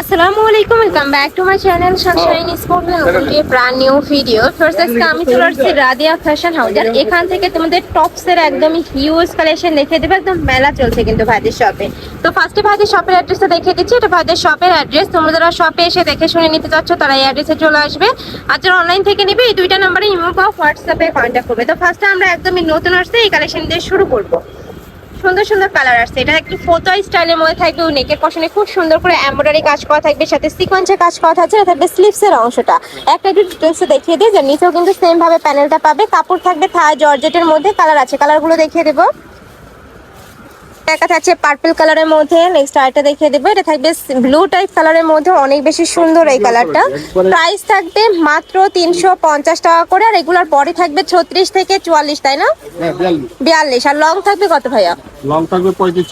আসসালামু আলাইকুম welcome back to my channel sunshine sport নতুন যে ব্র্যান্ড নিউ ভিডিও ফার্স্ট আজকে আমি চলে আসছি রাদিয়া ফ্যাশন হাউস আর এখান থেকে তোমাদের টপস এর একদমই হিউজ কালেকশন দেখে দেবে। একদম মেলা চলছে কিন্তু ভাইদের শপে তো ফার্স্টে ভাইদের শপের অ্যাড্রেসটা দেখে দিচ্ছি। এটা ভাইদের শপের অ্যাড্রেস তোমরা যারা শপে এসে দেখে শুনে নিতে চাচ্ছ তারা এই অ্যাড্রেসে চলে আসবে। আর যারা অনলাইন থেকে নিবে এই দুইটা নাম্বারে ইমো বা হোয়াটসঅ্যাপে কন্ট্যাক্ট করবে। তো ফার্স্টে আমরা একদমই নতুন আসছে এই কালেকশন দিয়ে শুরু করব। সুন্দর সুন্দর কালার আসছে। এটা একটু ফটো স্টাইলের মধ্যে থাকবে নেকের পশনে খুব সুন্দর করে এমব্রয়ডারি কাজ করা থাকবে, সাথে সিকোয়েন্সের কাজ করা থাকছে থাকবে স্লিভসের অংশটা। একটা একটু ডিটেলসে দেখিয়ে দিই, যে নিচেও কিন্তু সেম ভাবে প্যানেলটা পাবে। কাপড় থাকবে থাই, জর্জেটের মধ্যে কালার আছে। কালারগুলো দেখিয়ে দেবো। একটা থাকছে পার্পল কালারের মধ্যে। নেক্সট আরেকটা দেখিয়ে দেবো। এটা থাকবে ব্লু টাইপ কালারের মধ্যে অনেক বেশি সুন্দর এই কালারটা প্রাইস থাকবে মাত্র তিনশো পঞ্চাশ টাকা করে আর এগুলার পরে থাকবে ছত্রিশ থেকে চুয়াল্লিশ তাই না? হ্যাঁ বিয়াল্লিশ। বিয়াল্লিশ। আর লং থাকবে কত ভাইয়া? লং থাকবে পঁয়ত্রিশ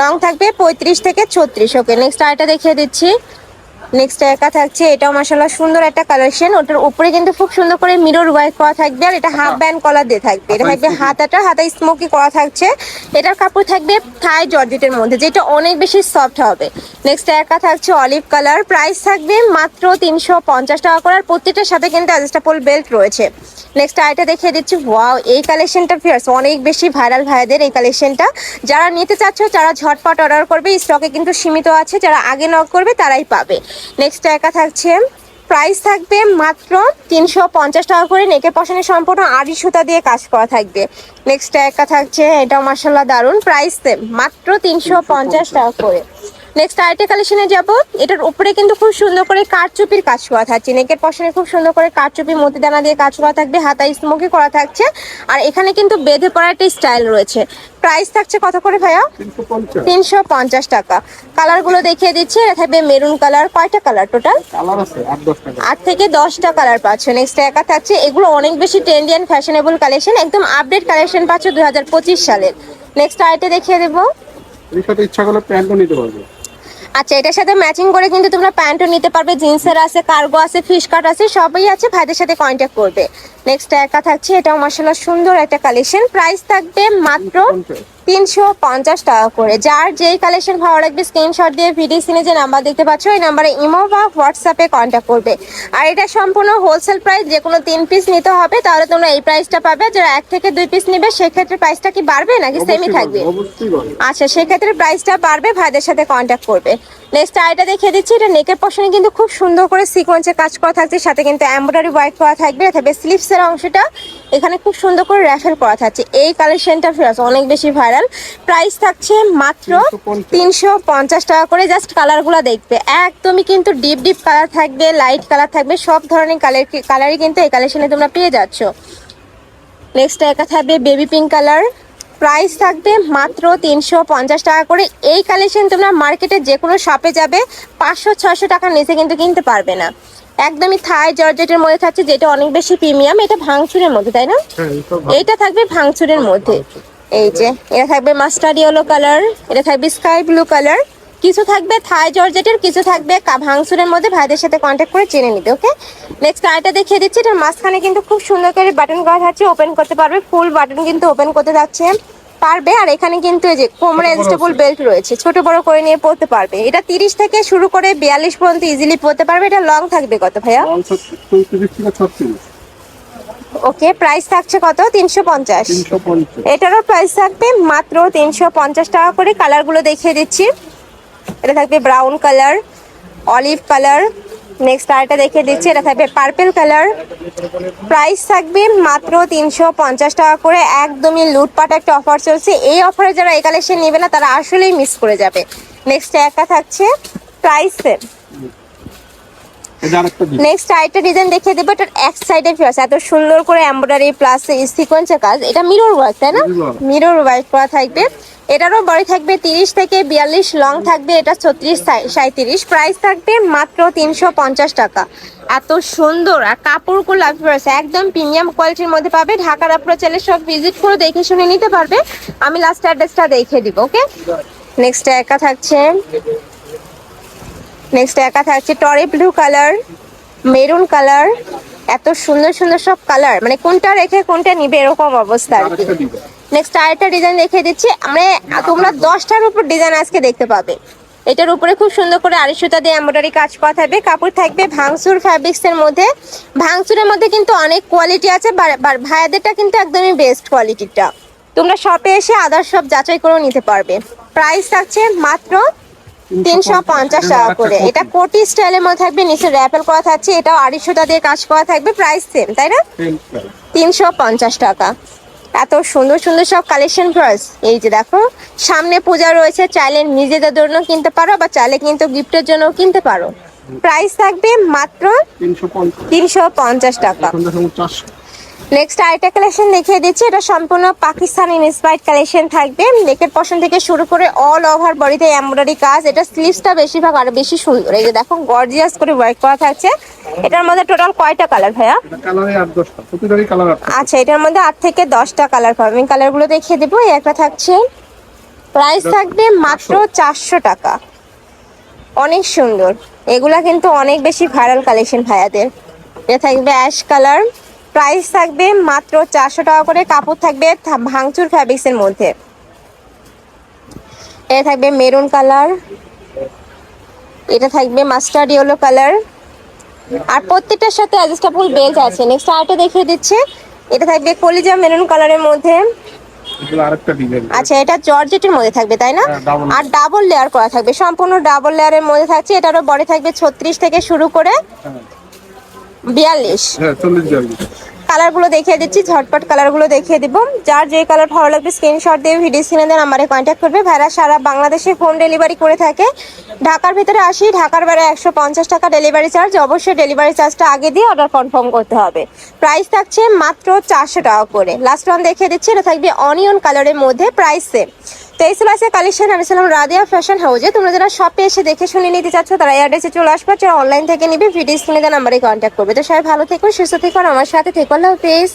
লং থাকবে পঁয়ত্রিশ থেকে ছত্রিশ। ওকে নেক্সট আরেকটা দেখিয়ে দিচ্ছি। নেক্সট একা থাকছে এটাও মাসাল্লাহ সুন্দর একটা কালেকশন ওটার উপরে কিন্তু খুব সুন্দর করে মিরর ওয়ার্ক করা থাকবে আর এটা হাফ ব্যান্ড কলার দিয়ে থাকবে। এটা থাকবে হাতাটা হাতা স্মোকি করা থাকছে। এটার কাপড় থাকবে থাই জর্জেটের মধ্যে যেটা অনেক বেশি সফট হবে। নেক্সট একা থাকছে অলিভ কালার প্রাইস থাকবে মাত্র তিনশো পঞ্চাশ টাকা করে আর প্রত্যেকটার সাথে কিন্তু অ্যাডজাস্টেবল বেল্ট রয়েছে। নেক্সট আইটা দেখিয়ে দিচ্ছি। ওয়াও এই কালেকশনটা ফিয়ার্স অনেক বেশি ভাইরাল ভাইদের এই কালেকশনটা যারা নিতে চাচ্ছ যারা ঝটপট অর্ডার করবে। স্টকে কিন্তু সীমিত আছে যারা আগে নক করবে তারাই পাবে। নেক্সট একা থাকছে প্রাইস থাকবে মাত্র তিনশো পঞ্চাশ টাকা করে নেকের পশনে সম্পূর্ণ আড়ি সুতা দিয়ে কাজ করা থাকবে। নেক্সট একা থাকছে এটা মার্শাল্লাহ দারুণ প্রাইস মাত্র তিনশো পঞ্চাশ টাকা করে। নেক্সট আরেকটা কালেকশনে যাব। এটার উপরে কিন্তু খুব সুন্দর করে কারচুপির কাজ করা থাকছে। নেকের পশনে খুব সুন্দর করে কারচুপি মতিদানা দিয়ে কাজ করা থাকবে হাতায় স্মোকি করা থাকছে। আর এখানে কিন্তু বেঁধে পড়া একটা স্টাইল রয়েছে। প্রাইস থাকছে কত করে ভাইয়া? তিনশো পঞ্চাশ। টাকা। কালারগুলো দেখিয়ে দিচ্ছি এটা থাকবে মেরুন কালার কয়টা কালার টোটাল আট থেকে দশটা কালার পাচ্ছ। নেক্সট একা থাকছে এগুলো অনেক বেশি ট্রেন্ডি অ্যান্ড ফ্যাশনেবল কালেকশন একদম আপডেট কালেকশন পাচ্ছ দুই হাজার পঁচিশ সালের। নেক্সট আইটে দেখিয়ে দেবো। ইচ্ছা করলে প্যান্টও নিতে পারবে। আচ্ছা এটার সাথে ম্যাচিং করে কিন্তু তোমরা প্যান্টও নিতে পারবে জিন্সের আছে কার্গো আছে ফিশ কাট আছে, সবই আছে, ভাইদের সাথে কন্ট্যাক্ট করবে। নেক্সট একা থাকছে, এটাও মার্শাল্লাহ সুন্দর একটা কালেকশন প্রাইস থাকবে মাত্র তিনশো পঞ্চাশ টাকা করে। যার যেই কালেকশন ভালো লাগবে স্ক্রিনশট দিয়ে ভিডিও সিনে যে নাম্বার দেখতে পাচ্ছ এই নাম্বারে ইমো বা হোয়াটসঅ্যাপে কন্ট্যাক্ট করবে। আর এটা সম্পূর্ণ হোলসেল প্রাইস যে কোনো তিন পিস নিতে হবে তাহলে তোমরা এই প্রাইসটা পাবে। যারা এক থেকে দুই পিস নিবে সেক্ষেত্রে প্রাইসটা কি বাড়বে নাকি সেমই থাকবে। আচ্ছা সেক্ষেত্রে প্রাইসটা বাড়বে ভাইদের সাথে কন্ট্যাক্ট করবে। নেক্সট আইটা দেখিয়ে দিচ্ছি এটা নেকের পশনে কিন্তু খুব সুন্দর করে সিকোয়েন্সে কাজ করা থাকছে সাথে কিন্তু এমব্রয়ডারি ওয়ার্ক করা থাকবে থাকবে স্লিপসের অংশটা এখানে খুব সুন্দর করে র্যাফেল করা থাকছে। এই কালেকশনটা ফিরাস অনেক বেশি ভাইরাল প্রাইস থাকছে মাত্র তিনশো পঞ্চাশ টাকা করে। জাস্ট কালারগুলো দেখবে। একদমই কিন্তু ডিপ ডিপ কালার থাকবে লাইট কালার থাকবে সব ধরনের কালার কালারই কিন্তু এই কালেকশনে তোমরা পেয়ে যাচ্ছ। নেক্সট একা থাকবে বেবি পিঙ্ক কালার প্রাইস থাকবে মাত্র তিনশো পঞ্চাশ টাকা করে। এই কালেকশন তোমরা মার্কেটে যে কোনো শপে যাবে পাঁচশো ছয়শো টাকার নিচে কিন্তু কিনতে পারবে না। একদমই থাই জর্জেটের মধ্যে থাকছে যেটা অনেক বেশি প্রিমিয়াম এটা ভাঙচুরের মধ্যে তাই না? এটা থাকবে ভাঙচুরের মধ্যে। এই যে এটা থাকবে মাস্টার্ড ইয়েলো কালার এটা থাকবে স্কাই ব্লু কালার কিছু থাকবে থাই জর্জেটের কিছু থাকবে কা- ভাঙচুরের মধ্যে ভাইদের সাথে কন্ট্যাক্ট করে চেনে নিতে ওকে নেক্সট আরেকটা দেখিয়ে দিচ্ছি এটার মাঝখানে কিন্তু খুব সুন্দর করে বাটন করা থাকছে ওপেন করতে পারবে ফুল বাটন কিন্তু ওপেন করতে থাকছে পারবে। আর এখানে কিন্তু এই যে কোমরে অ্যাডজাস্টেবল বেল্ট রয়েছে ছোট বড় করে নিয়ে পড়তে পারবে। এটা তিরিশ থেকে শুরু করে বিয়াল্লিশ পর্যন্ত ইজিলি পড়তে পারবে এটা লং থাকবে কত ভাইয়া লং পঁয়ত্রিশ থেকে ছত্রিশ ওকে প্রাইস থাকছে কত? তিনশো পঞ্চাশ। এটারও প্রাইস থাকবে মাত্র তিনশো পঞ্চাশ টাকা করে। কালারগুলো দেখিয়ে দিচ্ছি। এটা থাকবে brown colour olive colour next আরেকটা দেখিয়ে দিচ্ছি। এটা থাকবে পার্পেল কালার প্রাইস থাকবে মাত্র তিনশো পঞ্চাশ টাকা করে। একদমই লুটপাট একটা অফার চলছে। এই অফারে যারা এই কালেকশন নেবে না তারা আসলেই মিস করে যাবে। নেক্সট একা থাকছে প্রাইস দিন নেক্সট আরেকটা ডিজাইন দেখিয়ে দেবো এটার এক সাইডে ফিয়ার্স এত সুন্দর করে এমব্রয়ডারি প্লাস সিকোয়েন্সের কাজ এটা মিরর ওয়ার্ক তাই না. মিরর ওয়ার্ক করা থাকবে। এটারও বড়ি থাকবে তিরিশ থেকে বিয়াল্লিশ লং থাকবে এটা ছত্রিশ সাঁত্রিশ প্রাইস থাকবে মাত্র তিনশো পঞ্চাশ টাকা। এত সুন্দর আর কাপড়গুলো ফিয়ার্স একদম প্রিমিয়াম কোয়ালিটির মধ্যে পাবে। ঢাকার আপনারা চাইলে সব ভিজিট করে দেখে শুনে নিতে পারবে। আমি লাস্ট অ্যাড্রেসটা দেখে দিব ওকে নেক্সট একা থাকছে। নেক্সট একা থাকছে টরে ব্লু কালার মেরুন কালার এত সুন্দর সুন্দর সব কালার মানে কোনটা রেখে কোনটা নিবে এরকম অবস্থা আর কি। নেক্সট আরেকটা ডিজাইন দেখিয়ে দিচ্ছি আমরা তোমরা দশটার উপর ডিজাইন আজকে দেখতে পাবে। এটার উপরে খুব সুন্দর করে আড়ি সুতা দিয়ে এমব্রয়ডারি কাজ করা থাকবে, কাপড় থাকবে ভাঙচুর ফ্যাব্রিক্স এর মধ্যে। ভাঙচুরের মধ্যে কিন্তু অনেক কোয়ালিটি আছে ভাইয়াদেরটা কিন্তু একদমই বেস্ট কোয়ালিটিটা তোমরা শপে এসে আদার সব যাচাই করেও নিতে পারবে। প্রাইস থাকছে মাত্র তিনশো পঞ্চাশ টাকা করে। এটা কোটি স্টাইলের মধ্যে থাকবে নিচে র্যাপেল করা থাকছে এটাও আড়াইশোটা দিয়ে কাজ করা থাকবে প্রাইস সেম তাই না? তিনশো পঞ্চাশ টাকা। এত সুন্দর সুন্দর সব কালেকশন প্রাইস এই যে দেখো সামনে পূজা রয়েছে চাইলে নিজেদের জন্য কিনতে পারো বা চাইলে কিন্তু গিফটের জন্য কিনতে পারো। প্রাইস থাকবে মাত্র তিনশো পঞ্চাশ টাকা। নেক্সট আরেকটা কালেকশন দেখিয়ে দিচ্ছি। এটা সম্পূর্ণ পাকিস্তান ইন্সপায়ার্ড কালেকশন থাকবে। নেকের পশন থেকে শুরু করে অল ওভার বডিতে এমব্রয়ডারি কাজ। এটা স্লিভসটা বেশিরভাগ আরও বেশি সুন্দর। এই যে দেখো গর্জিয়াস করে ওয়ার্ক করা থাকছে। এটার মধ্যে টোটাল কয়টা কালার ভাইয়া? আচ্ছা এটার মধ্যে আট থেকে দশটা কালার পাবে। আমি কালারগুলো দেখিয়ে দেবো। এই একটা থাকছে। প্রাইস থাকবে মাত্র চারশো টাকা। অনেক সুন্দর। এগুলা কিন্তু অনেক বেশি ভাইরাল কালেকশন ভাইয়াদের। এটা থাকবে অ্যাশ কালার প্রাইস থাকবে মাত্র চারশো টাকা করে কাপড় থাকবে ভাঙচুর ফ্যাব্রিক্সের মধ্যে। এটা থাকবে মেরুন কালার এটা থাকবে মাস্টার্ড ইয়েলো কালার আর প্রত্যেকটার সাথে অ্যাডজাস্টেবল বেল্ট আছে। নেক্সট আরেকটা দেখিয়ে দিচ্ছে। এটা থাকবে কলিজা মেরুন কালারের মধ্যে। আচ্ছা এটা জর্জেটের মধ্যে থাকবে তাই না? হ্যাঁ, আর ডাবল লেয়ার করা থাকবে। সম্পূর্ণ ডাবল লেয়ারের মধ্যে থাকছে। এটারও বডি থাকবে ছত্রিশ থেকে শুরু করে। বিয়াল্লিশ। হ্যাঁ বিয়াল্লিশ। কালারগুলো দেখিয়ে দিচ্ছি ঝটপট কালারগুলো দেখিয়ে দিব। যার যে কালার ভালো লাগবে স্ক্রিনশট দিয়ে ভিডিও স্ক্রিনে দেন আমারে কন্ট্যাক্ট করবে। ভাইরা সারা বাংলাদেশে হোম ডেলিভারি করে থাকে। ঢাকার ভিতরে আসি ঢাকার বেড়ে একশো পঞ্চাশ টাকা ডেলিভারি চার্জ অবশ্যই ডেলিভারি চার্জটা আগে দিয়ে অর্ডার কনফার্ম করতে হবে। প্রাইস থাকছে মাত্র চারশো টাকা করে। লাস্ট ওয়ান দেখিয়ে দিচ্ছি এটা থাকবে অনিয়ন কালারের মধ্যে প্রাইস সেম তো এই ছিল আছে কালেকশন আমি ছিলাম রাদিয়া ফ্যাশন হাউজে তোমরা যারা শপে এসে দেখে শুনে নিতে চাচ্ছ, তারা অ্যাড্রেসে চলে আসবে। যারা অনলাইন থেকে নিবে ভিডিও স্ক্রিনে দেন নাম্বারে কন্ট্যাক্ট করবে। তো সবাই ভালো থেকো, সুস্থ থেকো, আর আমার সাথে থেকো। আল্লাহ হাফেজ।